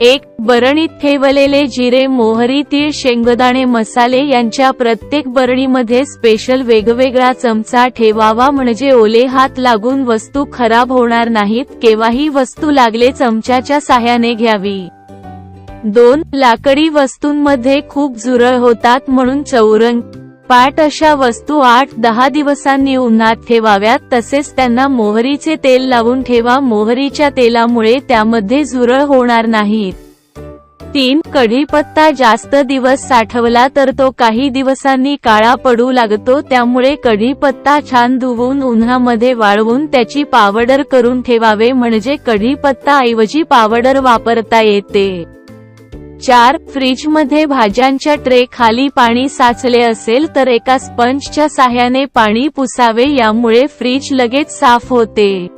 एक बरणीत ठेवलेले जिरे मोहरी तीळ शेंगदाणे मसाले यांच्या प्रत्येक बरणीमध्ये स्पेशल वेगवेगळा चमचा ठेवावा म्हणजे ओले हात लागून वस्तू खराब होणार नाहीत केव्हाही वस्तू लागले चमच्याच्या साह्याने घ्यावी. दोन लाकडी वस्तूंमध्ये खूप झुरळ होतात म्हणून चौरंग पाट अशा वस्तू आठ दहा दिवसांनी उन्हात ठेवाव्यात तसेच त्यांना मोहरीचे तेल लावून ठेवा. मोहरीच्या तेलामुळे त्यामध्ये झुरळ होणार नाहीत तीन कढीपत्ता जास्त दिवस साठवला तर तो काही दिवसांनी काळा पडू लागतो त्यामुळे कढीपत्ता छान धुवून उन्हामध्ये वाळवून त्याची पावडर करून ठेवावे म्हणजे कढीपत्ता ऐवजी पावडर वापरता येते. चार फ्रीजमध्ये भाज्यांच्या ट्रे खाली पाणी साचले असेल तर एका स्पंजच्या साह्याने पाणी पुसावे यामुळे फ्रीज लगेच साफ होते.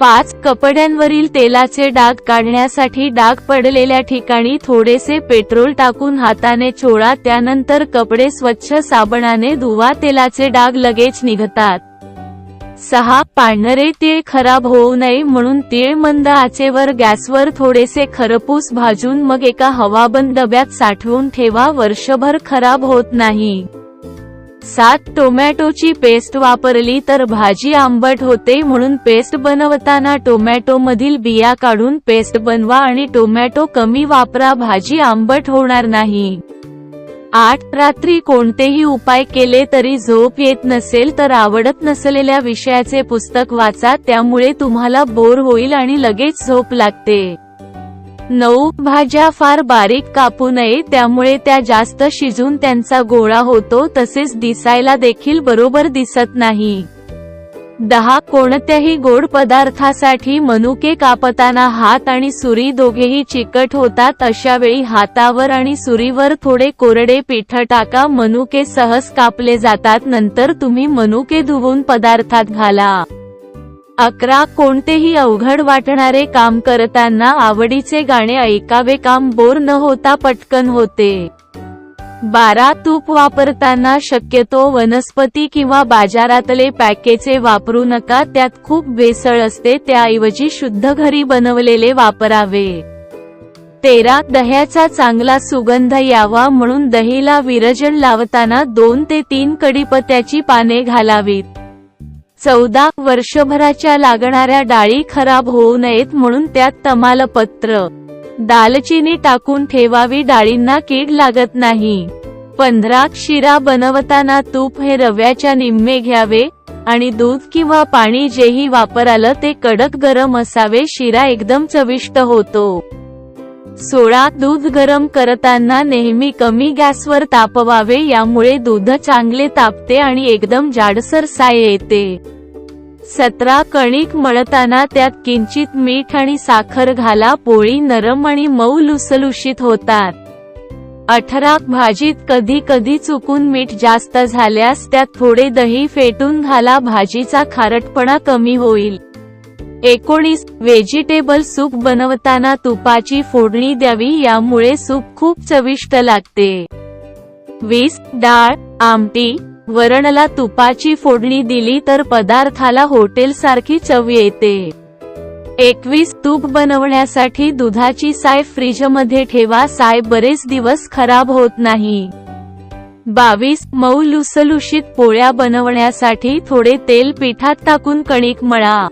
पाच कपड्यांवरील तेलाचे डाग काढण्यासाठी डाग पडलेल्या ठिकाणी थोडेसे पेट्रोल टाकून हाताने चोळा त्यानंतर कपडे स्वच्छ साबणाने धुवा तेलाचे डाग लगेच निघतात. सहा पांढरे तीळ खराब होऊ नये म्हणून तीळ मंद आचेवर गॅसवर थोडेसे खरपूस भाजून मग एका हवाबंद डब्यात साठवून ठेवा वर्षभर खराब होत नाही. सात टोमॅटोची पेस्ट वापरली तर भाजी आंबट होते म्हणून पेस्ट बनवताना टोमॅटो मधील बिया काढून पेस्ट बनवा आणि टोमॅटो कमी वापरा भाजी आंबट होणार नाही. आठ रात्री कोणतेही उपाय केले तरी झोप येत नसेल तर आवडत नसलेल्या विषयाचे पुस्तक वाचा त्यामुळे तुम्हाला बोर होईल आणि लगेच झोप लागते. नऊ भाज्या फार बारीक कापू नये त्यामुळे त्या जास्त शिजून त्यांचा गोळा होतो तसेच दिसायला देखील बरोबर दिसत नाही. दहा कोणत्याही गोड पदार्थासाठी मनुके कापताना हात आणि सुरी दोघेही चिकट होतात. अशा वेळी हातावर आणि सुरीवर थोडे कोरडे पीठ टाका. मनुके सहज कापले जातात. नंतर तुम्ही मनुके धुवून पदार्थात घाला. अकरा कोणतेही अवघड वाटणारे काम करताना आवडीचे गाणे ऐकावे. काम बोर न होता पटकन होते. बारा तूप वापरताना शक्यतो वनस्पती किंवा बाजारातले पॅकेचे वापरू नका त्यात खूप भेसळ असते त्याऐवजी शुद्ध घरी बनवलेले वापरावे. तेरा दह्याचा चांगला सुगंध यावा म्हणून दहीला विरजण लावताना दोन ते तीन कडीपत्त्याची पाने घालावीत. चौदा वर्षभराच्या लागणाऱ्या डाळी खराब होऊ नयेत म्हणून त्यात तमालपत्र. दालचिनी टाकून ठेवावी. डाळींना कीड लागत नाही. पंधरा शिरा बनवताना तूप हे रव्याच्या निम्मे घ्यावे आणि दूध किंवा पाणी जेही वापरालं ते कडक गरम असावे. शिरा एकदम चविष्ट होतो. सोळा दूध गरम करताना नेहमी कमी गॅसवर तापवावे. यामुळे दूध चांगले तापते आणि एकदम जाडसर साय येते. सतरा कणिक मळताना त्यात किंचित मीठ आणि साखर घाला पोळी नरम आणि मऊ लुसलुशीत होतात. अठरा भाजीत कधी कधी चुकून मीठ जास्त झाल्यास त्यात थोडे दही फेटून घाला भाजीचा खारटपणा कमी होईल. एकोणीस व्हेजिटेबल सूप बनवताना तुपाची फोडणी द्यावी यामुळे सूप खूप चविष्ट लागते. वीस डाळ आमटी वरणला तुपाची फोडणी दिली तर पदार्थाला हॉटेल सारखी चव येते. एकवीस तूप बनवण्यासाठी दुधाची साय फ्रीजमध्ये ठेवा साय बरेच दिवस खराब होत नाही. बावीस मऊ लुसलुशीत पोळ्या बनवण्यासाठी थोडे तेल पिठात टाकून कणिक मळा.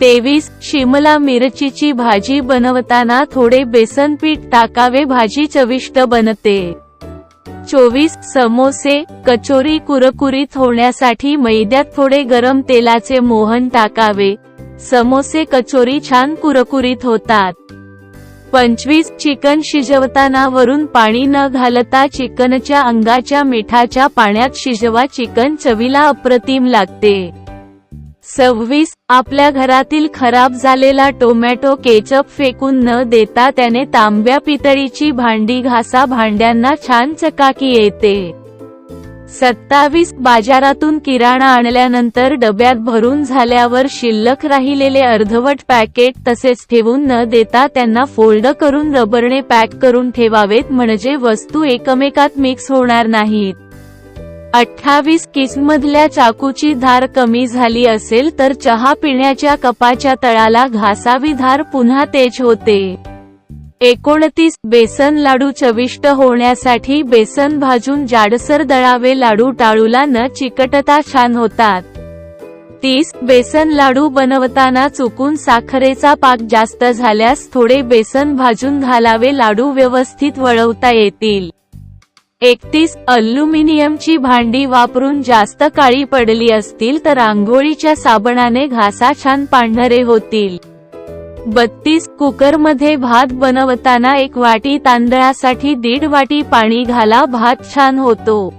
तेवीस शिमला मिरचीची भाजी बनवताना थोडे बेसन पीठ टाकावे भाजी चविष्ट बनते. चोवीस समोसे कचोरी कुरकुरीत होण्यासाठी मैद्यात थोडे गरम तेलाचे मोहन टाकावे. समोसे कचोरी छान कुरकुरीत होतात. पंचवीस चिकन शिजवताना वरून पाणी न घालता चिकनच्या अंगाच्या मिठाच्या पाण्यात शिजवा. चिकन चवीला अप्रतिम लागते. सव्वीस आपल्या घरातील खराब झालेला टोमॅटो केचप फेकून न देता त्याने तांब्या पितळीची भांडी घासा भांड्यांना छान चकाकी येते. सत्तावीस बाजारातून किराणा आणल्यानंतर डब्यात भरून झाल्यावर शिल्लक राहिलेले अर्धवट पॅकेट तसेच ठेवून न देता त्यांना फोल्ड करून रबरने पॅक करून ठेवावेत म्हणजे वस्तू एकमेकात मिक्स होणार नाहीत. अठ्ठावीस किसमधल्या चाकूची धार कमी झाली असेल तर चहा पिण्याच्या कपाच्या तळाला घासावी धार पुन्हा तेज होते. एकोणतीस बेसन लाडू चविष्ट होण्यासाठी बेसन भाजून जाडसर दळावे लाडू टाळूला न चिकटता छान होतात. तीस बेसन लाडू बनवताना चुकून साखरेचा पाक जास्त झाल्यास थोडे बेसन भाजून घालावे लाडू व्यवस्थित वळवता येतील. एकतीस अल्युमिनियमची भांडी वापरून जास्त काळी पडली असतील तर आंघोळीच्या साबणाने घासा छान पांढरे होतील. बत्तीस कुकरमध्ये भात बनवताना एक वाटी तांदळासाठी दीड वाटी पाणी घाला भात छान होतो.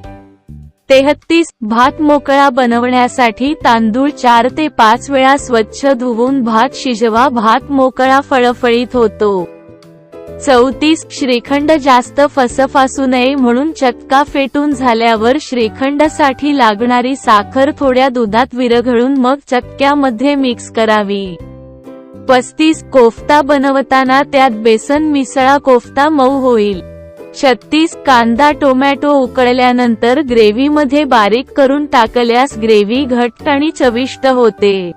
तेहत्तीस भात मोकळा बनवण्यासाठी तांदूळ चार ते पाच वेळा स्वच्छ धुवून भात शिजवा भात मोकळा फळफळीत होतो. चौतीस श्रीखंड जास्त फसफासू नये म्हणून चक्का फेटून झाल्यावर श्रीखंडसाठी लागणारी साखर थोड्या दुधात विरघळून मग चक्क्यामध्ये मिक्स करावी. पस्तीस कोफ्ता बनवताना त्यात बेसन मिसळा कोफ्ता मऊ होईल. छत्तीस कांदा टोमॅटो उकळल्यानंतर ग्रेव्हीमध्ये बारीक करून टाकल्यास ग्रेव्ही घट्ट आणि चविष्ट होते.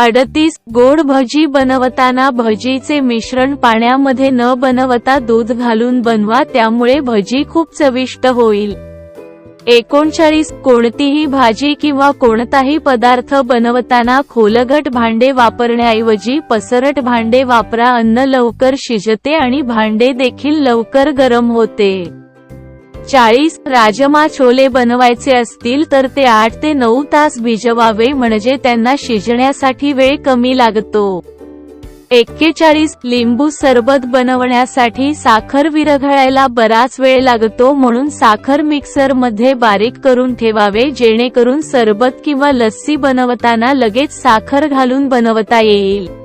अडतीस गोड भजी बनवताना भजीचे मिश्रण पाण्यामध्ये न बनवता दूध घालून बनवा त्यामुळे भजी खूप चविष्ट होईल. एकोणचाळीस कोणतीही भाजी किंवा कोणताही पदार्थ बनवताना खोलगट भांडे वापरण्याऐवजी पसरट भांडे वापरा अन्न लवकर शिजते आणि भांडे देखील लवकर गरम होते. चाळीस राजमा छोले बनवायचे असतील तर ते आठ ते नऊ तास भिजवावे म्हणजे त्यांना शिजण्यासाठी वेळ कमी लागतो. एक्केचाळीस लिंबू सरबत बनवण्यासाठी साखर विरघळायला बराच वेळ लागतो म्हणून साखर मिक्सरमध्ये बारीक करून ठेवावे जेणेकरून सरबत किंवा लस्सी बनवताना लगेच साखर घालून बनवता येईल.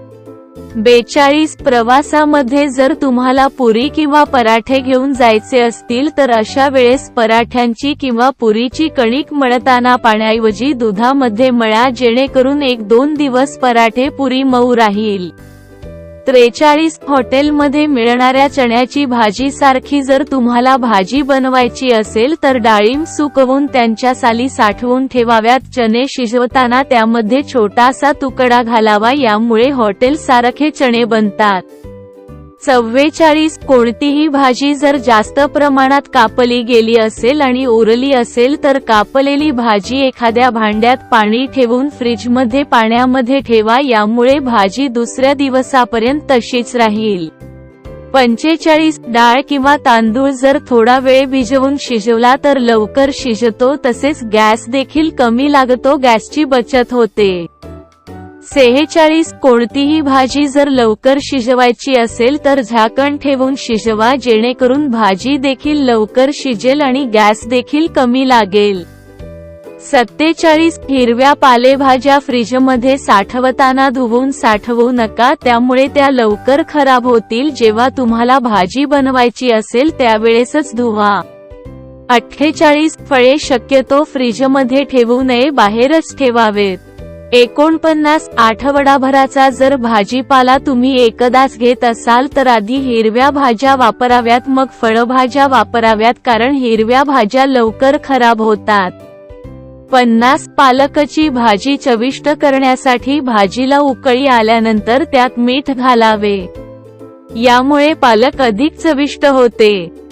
बेचाळीस प्रवासामध्ये जर तुम्हाला पुरी किंवा पराठे घेऊन जायचे असतील तर अशा वेळेस पराठ्यांची किंवा पुरीची कणिक मळताना पाण्याऐवजी दुधामध्ये मळा जेणेकरून एक दोन दिवस पराठे पुरी मऊ राहील. त्रेचाळीस हॉटेलमध्ये मिळणाऱ्या चण्याची भाजी सारखी जर तुम्हाला भाजी बनवायची असेल तर डाळिंब सुकवून त्यांच्या साली साठवून ठेवाव्यात. चणे शिजवताना त्यामध्ये छोटासा तुकडा घालावा यामुळे हॉटेल सारखे चणे बनतात. चव्वेचाळीस कोणतीही भाजी जर जास्त प्रमाणात कापली गेली असेल आणि उरली असेल तर कापलेली भाजी एखाद्या भांड्यात पाणी ठेवून फ्रीजमध्ये पाण्यामध्ये ठेवा यामुळे भाजी दुसऱ्या दिवसापर्यंत तशीच राहील. पंचेचाळीस डाळ किंवा तांदूळ जर थोडा वेळ भिजवून शिजवला तर लवकर शिजतो तसेच गॅस देखील कमी लागतो गॅसची बचत होते. सेहेचाळीस कोणतीही भाजी जर लवकर शिजवायची असेल तर झाकण ठेवून शिजवा जेणेकरून भाजी देखील लवकर शिजेल आणि गॅस देखील कमी लागेल. सत्तेचाळीस हिरव्या पालेभाज्या फ्रीजमध्ये साठवताना धुवून साठवू नका त्यामुळे त्या लवकर खराब होतील. जेव्हा तुम्हाला भाजी बनवायची असेल त्यावेळेसच धुवा. अठ्ठेचाळीस फळे शक्यतो फ्रीजमध्ये ठेवू नये बाहेरच ठेवावेत. एकोणपन्नास आठवडाभराचा जर भाजीपाला तुम्ही एकदाच घेत असाल तर आधी हिरव्या भाज्या वापराव्यात मग फळभाज्या वापराव्यात कारण हिरव्या भाज्या लवकर खराब होतात. पन्नास पालकची भाजी चविष्ट करण्यासाठी भाजीला उकळी आल्यानंतर त्यात मीठ घालावे. यामुळे पालक अधिक चविष्ट होते.